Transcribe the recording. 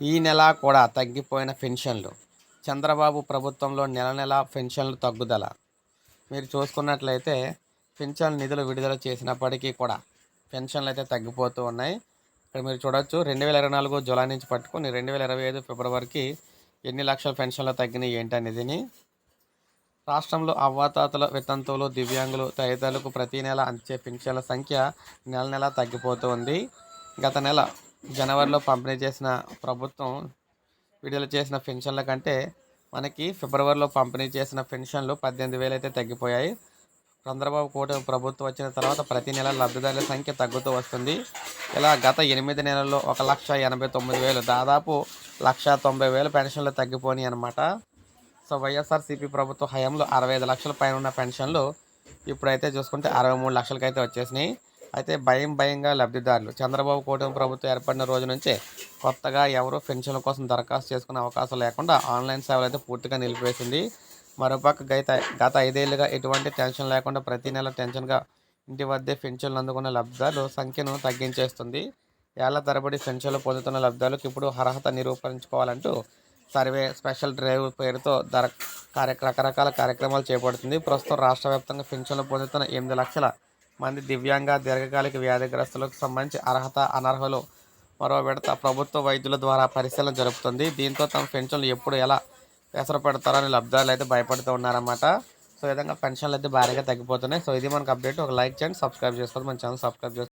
ఈ నెల కూడా తగ్గిపోయిన పెన్షన్లు. చంద్రబాబు ప్రభుత్వంలో నెల నెల పెన్షన్లు తగ్గుదల. మీరు చూసుకున్నట్లయితే పెన్షన్ నిధులు విడుదల చేసినప్పటికీ కూడా పెన్షన్లు అయితే తగ్గిపోతూ ఉన్నాయి. ఇక్కడ మీరు చూడొచ్చు రెండు వేల ఇరవై నాలుగు జులై నుంచి పట్టుకుని రెండు వేల ఇరవై ఐదు ఫిబ్రవరికి ఎన్ని లక్షల పెన్షన్లు తగ్గినాయి ఏంటనేదిని రాష్ట్రంలో అవ్వాతాతల వితంతువులు దివ్యాంగులు తదితరులకు ప్రతి నెల అంచే పెన్షన్ల సంఖ్య నెల నెల తగ్గిపోతూ ఉంది. గత నెల జనవరిలో పంపిణీ చేసిన ప్రభుత్వం విడుదల చేసిన పెన్షన్ల కంటే మనకి ఫిబ్రవరిలో పంపిణీ చేసిన పెన్షన్లు పద్దెనిమిది వేలు అయితే తగ్గిపోయాయి. చంద్రబాబు కూటమి ప్రభుత్వం వచ్చిన తర్వాత ప్రతి నెల లబ్ధిదారుల సంఖ్య తగ్గుతూ వస్తుంది. ఇలా గత ఎనిమిది నెలల్లో ఒక లక్ష ఎనభై తొమ్మిది వేలు దాదాపు లక్ష తొంభై వేలు పెన్షన్లు తగ్గిపోయి అనమాట సో వైఎస్ఆర్సీపీ ప్రభుత్వ హయాంలో అరవై ఐదు లక్షల పైన ఉన్న పెన్షన్లు ఇప్పుడైతే చూసుకుంటే అరవై మూడు లక్షలకైతే వచ్చేసినాయి. అయితే భయం భయంగా లబ్ధిదారులు. చంద్రబాబు కూటమి ప్రభుత్వం ఏర్పడిన రోజు నుంచే కొత్తగా ఎవరు పెన్షన్ల కోసం దరఖాస్తు చేసుకునే అవకాశం లేకుండా ఆన్లైన్ సేవలు అయితే పూర్తిగా నిలిపివేసింది. మరోపక్క గత గత ఐదేళ్ళుగా ఎటువంటి టెన్షన్ లేకుండా ప్రతి నెల టెన్షన్గా ఇంటి వద్దే పెన్షన్లు అందుకున్న లబ్ధిదారుల సంఖ్యను తగ్గించేస్తుంది. ఏళ్ళ తరబడి పెన్షన్లు పొందుతున్న లబ్ధిదారులకు ఇప్పుడు అర్హత నిరూపించుకోవాలంటూ సర్వే స్పెషల్ డ్రైవ్ పేరుతో దర కార్య రకరకాల కార్యక్రమాలు చేపడుతుంది. ప్రస్తుతం రాష్ట్ర వ్యాప్తంగా పెన్షన్లు పొందుతున్న ఎనిమిది లక్షల మంది దివ్యాంగ దీర్ఘకాలిక వ్యాధిగ్రస్తులకు సంబంధించి అర్హత అనర్హులు మరో విడత ప్రభుత్వ వైద్యుల ద్వారా పరిశీలన జరుపుతుంది. దీంతో తమ పెన్షన్లు ఎప్పుడు ఎలా పెసర పెడతారని లబ్ధాలు అయితే భయపడుతూ ఉన్నారన్నమాట. సో విధంగా పెన్షన్లు అయితే భారీగా తగ్గిపోతున్నాయి. సో ఇది మనకు అప్డేట్. ఒక లైక్ చేయండి సబ్స్క్రైబ్ చేసుకోండి. మన ఛానల్ సబ్స్క్రైబ్ చేసుకోండి.